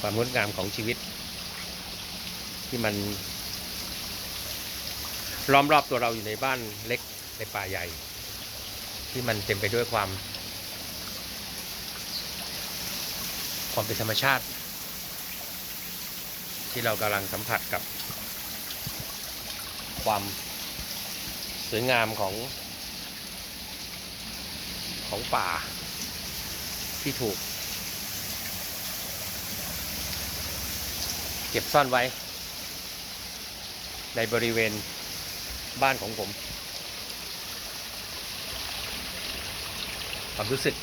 ความงดงามของชีวิต ที่มันล้อมรอบตัวเราอยู่ในบ้านเล็กในป่าใหญ่ ที่มันเต็มไปด้วยความ ความเป็นธรรมชาติ ที่เรากำลังสัมผัสกับ ความสวยงามของ ของป่า ที่ถูก เก็บซ่อนไว้ ในบริเวณบ้านของผม ความรู้สึก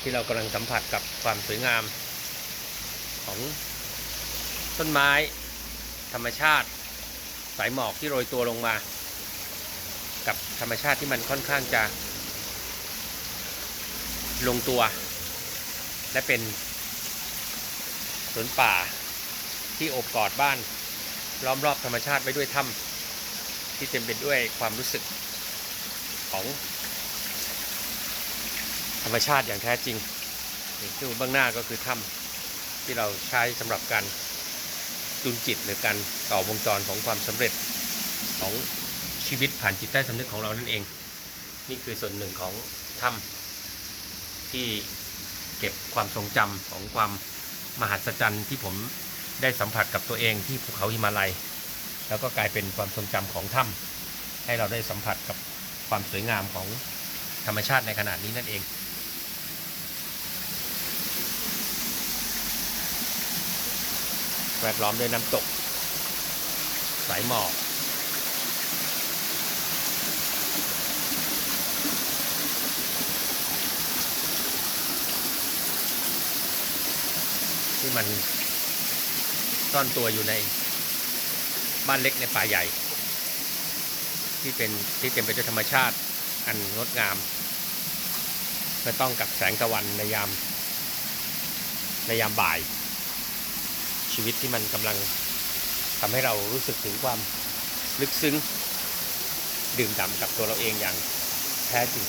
ที่เรากำลังสัมผัสกับความสวยงาม ของต้นไม้ ธรรมชาติ สายหมอกที่โรยตัวลงมา กับธรรมชาติที่มันค่อนข้างจะ ลงตัว และเป็น วนป่าที่อบกอดบ้าน ล้อมรอบธรรมชาติไว้ด้วยถ้ำที่เต็มไปด้วยความรู้สึกของ ธรรมชาติอย่างแท้จริงนี่ที่เบื้องหน้าก็คือถ้ำที่เราใช้สำหรับการจูนจิตหรือการต่อวงจรของความสำเร็จของชีวิตผ่านจิตใต้สำนึกของเรานั่นเอง นี่คือส่วนหนึ่งของถ้ำที่เก็บความทรงจำของความ มหัศจรรย์ที่ผมได้สัมผัสกับตัวเองที่ภูเขาหิมาลัย แล้วก็กลายเป็นความทรงจำของถ้ำให้เราได้สัมผัสกับความสวยงามของธรรมชาติในขนาดนี้นั่นเองแวดล้อมด้วยน้ำตก สายหมอก ที่มันซ่อนตัวอยู่ในบ้านเล็กในป่าใหญ่ ที่เป็นที่เต็มไปด้วยธรรมชาติอันงดงามไม่ต้องกับแสงตะวันในยาม ในยามบ่าย ชีวิตที่มันกำลังทำให้เรารู้สึกถึงความลึกซึ้ง ดื่มด่ำกับตัวเราเองอย่างแท้จริง